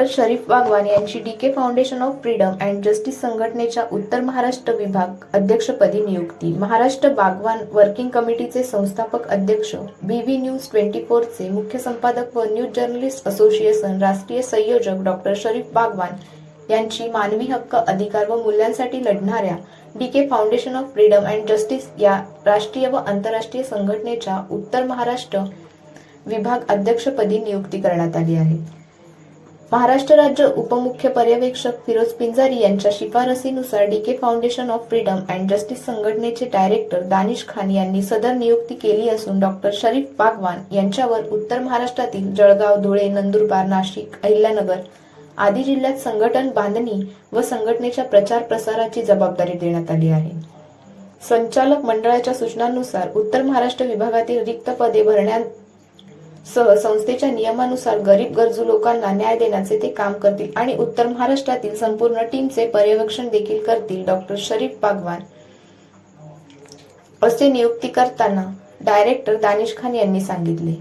Doctor Sharif Bagwan यांची D K foundation of freedom and justice संघटनेच्या उत्तर महाराष्ट्र विभाग अध्यक्षपदी नियुक्ती. महाराष्ट्र बागवान वर्किंग कमिटीचे संस्थापक अध्यक्ष बी व्ही न्यूज ट्वेंटी फोरचे मुख्य संपादक व न्यूज जर्नलिस्ट असोसिएशन राष्ट्रीय संयोजक डॉक्टर शरीफ बागवान यांची मानवी हक्क अधिकार व मूल्यांसाठी लढणाऱ्या D K foundation of freedom and justice या राष्ट्रीय व आंतरराष्ट्रीय संघटनेच्या उत्तर महाराष्ट्र विभाग अध्यक्षपदी नियुक्ती करण्यात आली आहे. महाराष्ट्र राज्य उपमुख्य पर्यवेक्षक फिरोज पिंजारी यांच्या शिफारसीनुसार D K foundation of freedom and justice संघटनेचे डायरेक्टर दानिश खान यांनी सदर नियुक्ती केली असून डॉक्टर शरीफ बागवान यांच्यावर उत्तर महाराष्ट्रातील जळगाव धुळे नंदुरबार नाशिक अहिल्यानगर आदी जिल्ह्यात संघटन बांधणी व संघटनेच्या प्रचार प्रसाराची जबाबदारी देण्यात आली आहे. संचालक मंडळाच्या सूचनांनुसार उत्तर महाराष्ट्र विभागातील रिक्त पदे भरण्यात सह संस्थेच्या नियमानुसार गरीब गरजू लोकांना न्याय देण्याचे ते काम करतील आणि उत्तर महाराष्ट्रातील संपूर्ण टीमचे पर्यवेक्षण देखील करतील डॉक्टर शरीफ बागवान असे नियुक्ती करताना डायरेक्टर दानिश खान यांनी सांगितले.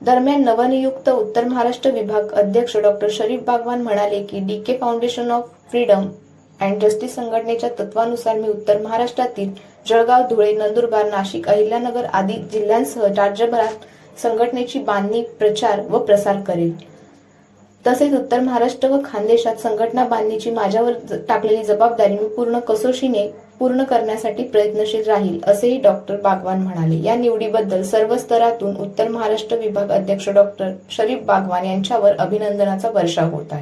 दरम्यान नवनियुक्त उत्तर महाराष्ट्र विभाग अध्यक्ष डॉक्टर शरीफ बागवान म्हणाले की D K foundation of freedom and justice संघटनेच्या तत्वानुसार मी उत्तर महाराष्ट्रातील जळगाव धुळे नंदुरबार नाशिक अहिल्यानगर आदी जिल्ह्यांसह राज्यभरात संघटनेची बांधणी प्रचार व प्रसार करेल. तसेच उत्तर महाराष्ट्र व खानदेशात संघटना बांधणीची माझ्यावर टाकलेली जबाबदारी मी पूर्ण कसोशीने पूर्ण करण्यासाठी प्रयत्नशील राहील असेही डॉक्टर बागवान म्हणाले. या निवडीबद्दल सर्व स्तरातून उत्तर महाराष्ट्र विभाग अध्यक्ष डॉक्टर शरीफ बागवान यांच्यावर अभिनंदनाचा वर्षाव होत आहे.